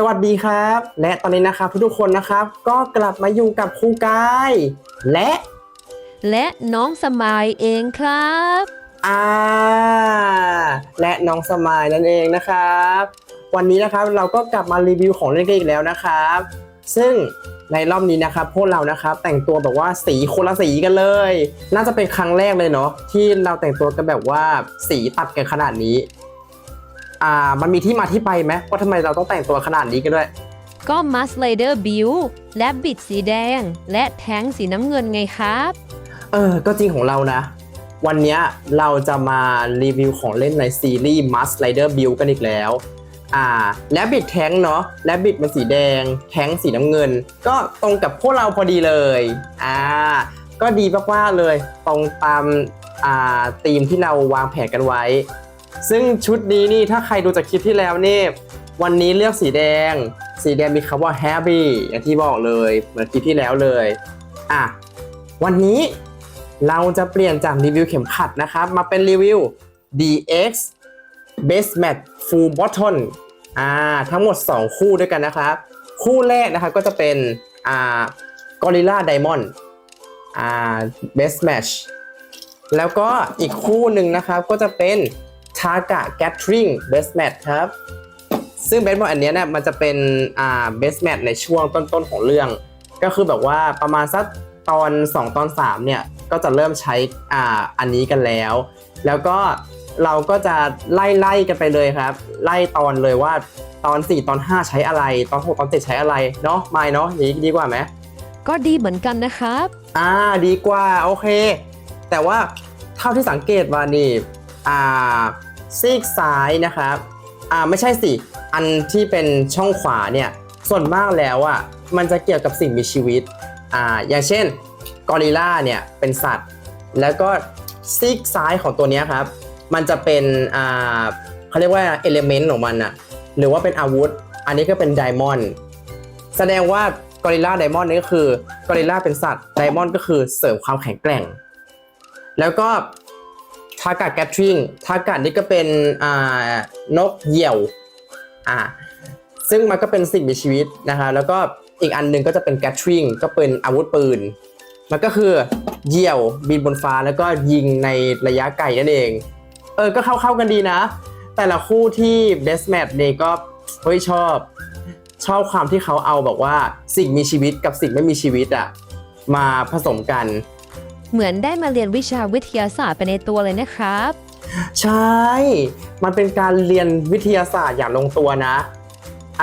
สวัสดีครับ และตอนนี้นะครับทุกๆคนนะครับ ก็กลับมาอยู่กับครูกาย และ และน้องสมายเองครับ อ่า และน้องสมายนั่นเองนะครับ วันนี้นะครับเราก็กลับมารีวิวของเล่นกันอีกแล้วนะครับ ซึ่งในรอบนี้นะครับพวกเรานะครับแต่งตัวแบบว่าสีคนละสีกันเลย น่าจะเป็นครั้งแรกเลยเนาะที่เราแต่งตัวกันแบบว่าสีตัดกันขนาดนี้ อ่ามันมีที่มาที่ไปไหมว่าทำไมเราต้องแต่งตัวขนาดนี้กันด้วย ก็มัสไลเดอร์บิวและบิดสีแดง และแทงสีน้ำเงินไงครับ เออ ก็จริงของเรานะ วันเนี้ยเราจะมารีวิวของเล่นในซีรีส์ Must Rider Build กันอีกแล้ว อ่า และบิดแทงเนาะและบิดมันสีแดง แทงสีน้ำเงิน ก็ตรงกับพวกเราพอดีเลย อ่า ก็ดีมากๆเลย ตรงตาม อ่าธีมที่เราวางแผนกันไว้ ซึ่งชุดนี้นี่ถ้าใครดูจากคลิปที่แล้วนี่วันนี้เลือกสีแดง สีแดงมีคำว่า happy อย่างที่บอกเลยเหมือนคลิปที่แล้วเลยอะวันนี้เราจะเปลี่ยนจากรีวิวเข็มขัดนะครับ มาเป็นรีวิว DX Base Mat Full Bottom อ่าทั้งหมด 2 คู่ด้วยกันนะครับ คู่แรกนะครับก็จะเป็นอ่า Gorilla Diamond อ่า Base Match แล้วก็อีกคู่หนึ่งนะครับก็จะเป็น Targa Gatling Base Mat ครับ ซึ่งเบสบอลอันเนี้ยเนี่ยมันจะเป็นอ่าเบสแมทในช่วงต้นๆของเรื่อง ก็คือแบบว่าประมาณสักตอน 2 ตอน 3 เนี่ย ก็จะเริ่มใช้อ่าอันนี้กันแล้ว แล้วก็เราก็จะไล่ไล่กันไปเลยครับ ไล่ตอนเลยว่าตอน 4 ตอน 5 ใช้อะไร ตอน 6 ตอน 7 ใช้อะไรเนาะไม่เนาะอย่างนี้ดีกว่าไหมก็ดีเหมือนกันนะครับ อ่าดีกว่า โอเค แต่ว่าเท่าที่สังเกตว่านี่อ่า ซีกซ้ายนะครับอ่าไม่ใช่สิ อันที่เป็นช่องขวาเนี่ยส่วนมากแล้วอะมันจะเกี่ยวกับสิ่งมีชีวิตอ่าอย่างเช่นกอริลลาเนี่ยเป็นสัตว์ แล้วก็ซีกซ้ายของตัวนี้ครับ มันจะเป็นอ่าเขาเรียกว่าเอลเมนต์ของมันอะหรือว่าเป็นอาวุธ อันนี้ก็เป็นไดมอนด์แสดงว่ากอริลลาไดมอนด์นี่ก็คือกอริลลาเป็นสัตว์ไดมอนด์ก็คือเสริมความแข็งแกร่ง แล้วก็ ทากาแกทริงทากานี่ก็เป็นอ่านกเหยี่ยวอ่าซึ่งมันก็เป็นสิ่งมีชีวิตนะคะแล้วก็อีกอันหนึ่งก็จะเป็นแกทริงก็เป็นอาวุธปืน มันก็คือเหยี่ยวบินบนฟ้าแล้วก็ยิงในระยะไกลนั่นเอง เออ ก็เข้าๆกันดีนะ แต่ละคู่ที่ best match เนี่ก็เฮ้ยชอบ ชอบความที่เขาเอาแบบว่าสิ่งมีชีวิตกับสิ่งไม่มีชีวิตอะมาผสมกัน เหมือนได้มาเรียนวิชาวิทยาศาสตร์ไปในตัวเลยนะครับ ใช่ มันเป็นการเรียนวิทยาศาสตร์อย่างลงตัวนะ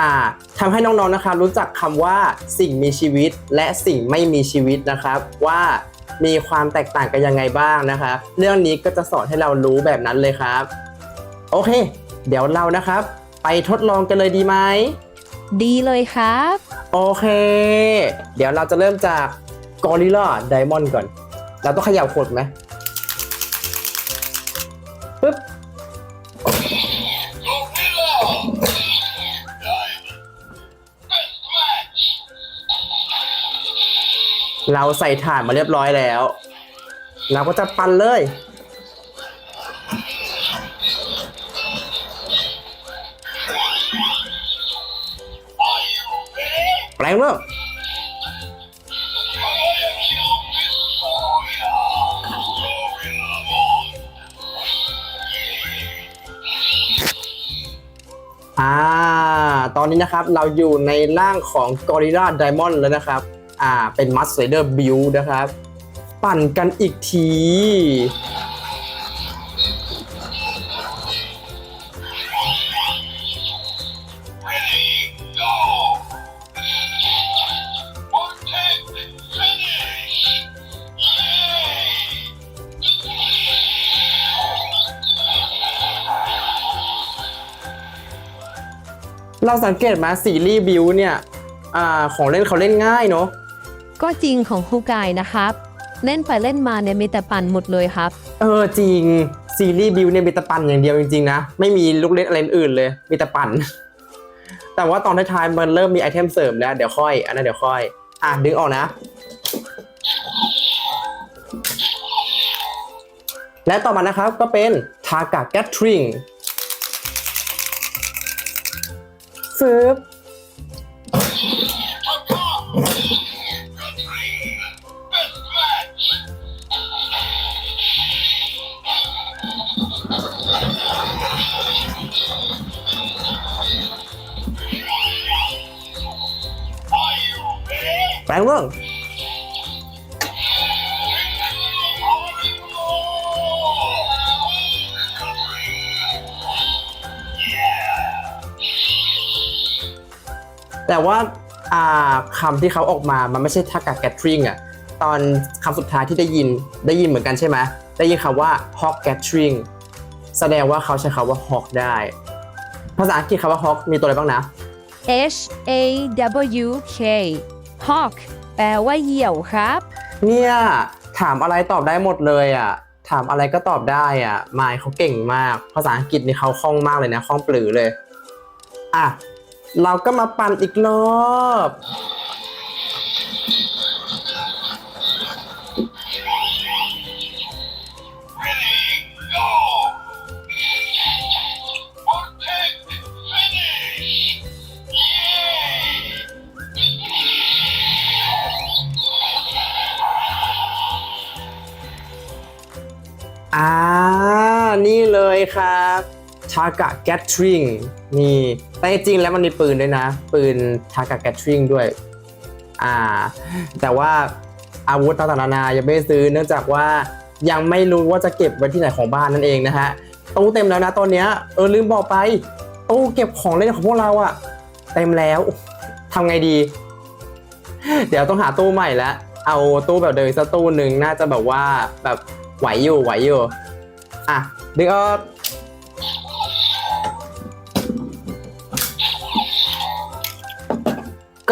อ่าทำให้น้องๆนะคะ รู้จักคำว่าสิ่งมีชีวิตและสิ่งไม่มีชีวิตนะครับ ว่ามีความแตกต่างกันยังไงบ้างนะครับเรื่องนี้ก็จะสอนให้เรารู้แบบนั้นเลยครับ โอเค เดี๋ยวเรานะครับ ไปทดลองกันเลยดีไหม ดีเลยครับ โอเค เดี๋ยวเราจะเริ่มจาก Gorilla Diamond ก่อน เราต้องเขย่าขวดไหมปึ๊บเราใส่ถ่านมาเรียบร้อยแล้ว เราก็จะปั่นเลย แปลงเริ่ม อ่า ตอนนี้นะครับเราอยู่ในร่างของ Gorilla Diamond แล้วนะครับ อ่า เป็น Must Rider Build นะครับ ปั่นกันอีกที เราสังเกตไหมาซีรีส์บิวเนี่ยอ่าของเล่นเขาเล่นง่ายเนาะก็จริงของครูกายนะครับ เล่นไปเล่นมาเนี่ยมีแต่ปั่นหมดเลยครับ เออจริงซีรีส์บิวเนี่ยมีแต่ปั่นอย่างเดียวจริงๆนะไม่มีลูกเล่นอะไรอื่นเลยมีแต่ปั่น แต่ว่าตอนท้ายๆมันเริ่มมีไอเทมเสริมแล้วเดี๋ยวค่อยอันนั้นเดี๋ยวค่อย อะดึงออกนะ และต่อมานะครับก็เป็นทากาแกทริง ฟืบแปลงร่วง แต่ว่าอ่าคำที่เขาออกมา มันไม่ใช่ทักกะแกทริงอะตอนคำสุดท้ายที่ได้ยินได้ยินเหมือนกันใช่ไหมได้ยินคำว่า hawk gathering แสดงว่าเขาใช้คำว่า hawk ได้ ภาษาอังกฤษคำว่า hawk มีตัวอะไรบ้างนะ H A W K hawk แปลว่าเหยี่ยวครับ เนี่ย ถามอะไรตอบได้หมดเลยอะ ถามอะไรก็ตอบได้อะมายเขาเก่งมาก ภาษาอังกฤษนี่เขาคล่องมากเลยนะคล่องปลือเลย อะ เราก็มาปั่นอีกรอบ อ่า นี่เลยครับ ทากะแกทริงนี่แต่จริงๆแล้วมันมีปืนด้วยนะ ปืนทากะแกทริงด้วย อ่า แต่ว่าอาวุธต่างๆนานายังไม่ซื้อเนื่องจากว่ายังไม่รู้ว่าจะเก็บไว้ที่ไหนของบ้านนั่นเองนะฮะตู้เต็มแล้วนะตอนเนี้ยเออลืมบอกไปตู้เก็บของเล่นของพวกเราอะเต็มแล้วทำไงดี เดี๋ยวต้องหาตู้ใหม่แล้วเอาตู้แบบเดิมสักตู้หนึ่งน่าจะแบบว่าแบบไหวอยู่ไหวอยู่อะดึงออก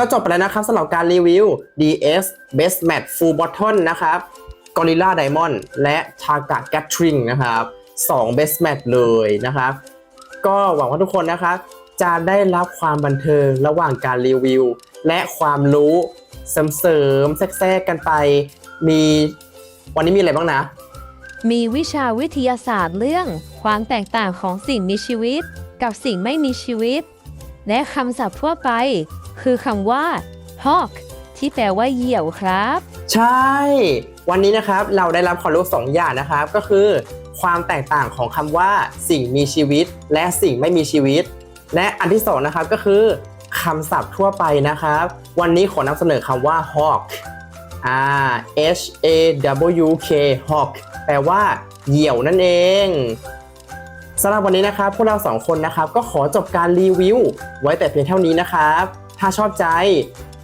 ก็จบไปแล้วนะครับสำหรับการรีวิว DS Best Match Full Bottle นะครับ Gorilla Diamond และ Targa Gatling นะครับ2 Best Match เลยนะครับ ก็หวังว่าทุกคนนะครับ จะได้รับความบันเทิงระหว่างการรีวิว และความรู้เสริมๆแทรกๆกันไป มีวันนี้มีอะไรบ้างนะ มีวิชาวิทยาศาสตร์เรื่อง ความแตกต่างของสิ่งมีชีวิต กับสิ่งไม่มีชีวิต และคำศัพท์ทั่วไป คือคำว่า hawk ที่แปลว่าเหยี่ยวครับ ใช่ วันนี้นะครับเราได้รับความรู้สองอย่างนะครับ ก็คือ ความแตกต่างของคำว่า สิ่งมีชีวิต และสิ่งไม่มีชีวิต และอันที่สองนะครับก็คือคำศัพท์ทั่วไปนะครับ วันนี้ขอนำเสนอคำว่า hawk อ่า H A W K hawk แปลว่าเหยี่ยวนั่นเองสำหรับวันนี้นะครับ พวกเราสองคนนะครับ ก็ขอจบการรีวิว ไว้แต่เพียงเท่านี้นะครับ ถ้าชอบใจ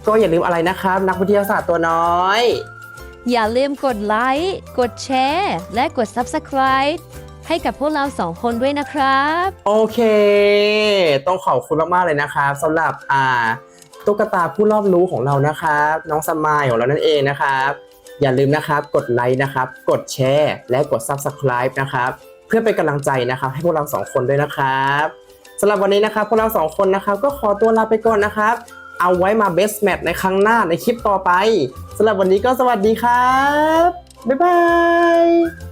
ก็อย่าลืมอะไรนะครับ นักวิทยาศาสตร์ตัวน้อย อย่าลืมกดไลค์ กดแชร์ และกด subscribe ให้กับพวกเราสองคนด้วยนะครับ โอเค ต้องขอบคุณมากๆเลยนะครับสำหรับอ่าตุ๊กตาผู้รอบรู้ของเรานะครับ น้องสมายของเรานั่นเองนะครับ อย่าลืมนะครับกดไลค์นะครับ กดแชร์ และกด Subscribe นะครับ เพื่อเป็นกำลังใจนะครับ ให้พวกเราสองคนด้วยนะครับ สำหรับวันนี้นะครับพวกเราสองคนนะครับก็ขอตัวลาไปก่อนนะครับ เอาไว้มาเบสแมทในครั้งหน้าในคลิปต่อไปสำหรับวันนี้ก็สวัสดีครับ บ๊ายบาย